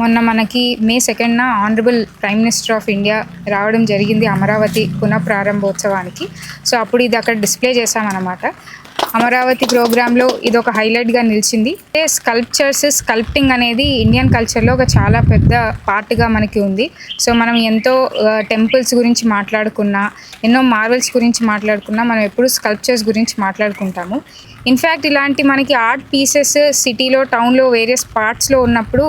మొన్న మనకి May సెకండ్న honourable prime minister of India రావడం జరిగింది అమరావతి పునఃప్రారంభోత్సవానికి. సో అప్పుడు ఇది అక్కడ డిస్ప్లే చేశామన్నమాట. అమరావతి ప్రోగ్రాంలో ఇది ఒక హైలైట్గా నిలిచింది. అంటే స్కల్ప్చర్స్ స్కల్ప్టింగ్ అనేది ఇండియన్ కల్చర్లో ఒక చాలా పెద్ద పార్ట్గా మనకి ఉంది. సో మనం ఎంతో టెంపుల్స్ గురించి మాట్లాడుకున్నా ఎన్నో మార్వెల్స్ గురించి మాట్లాడుకున్నా మనం ఎప్పుడు స్కల్ప్చర్స్ గురించి మాట్లాడుకుంటాము. ఇన్ఫ్యాక్ట్ ఇలాంటి మనకి ఆర్ట్ పీసెస్ సిటీలో టౌన్లో వేరియస్ పార్ట్స్లో ఉన్నప్పుడు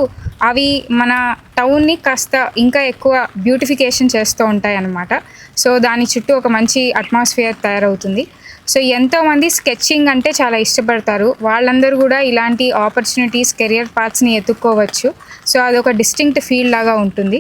అవి మన టౌన్ని కాస్త ఇంకా ఎక్కువ బ్యూటిఫికేషన్ చేస్తూ ఉంటాయి అన్నమాట సో దాని చుట్టూ ఒక మంచి అట్మాస్ఫియర్ తయారవుతుంది. సో ఎంతోమంది స్కెచింగ్ అంటే చాలా ఇష్టపడతారు. వాళ్ళందరూ కూడా ఇలాంటి ఆపర్చునిటీస్ కెరియర్ పాత్స్ని ఎత్తుక్కోవచ్చు. సో అదొక డిస్టింక్ట్ ఫీల్డ్ లాగా ఉంటుంది.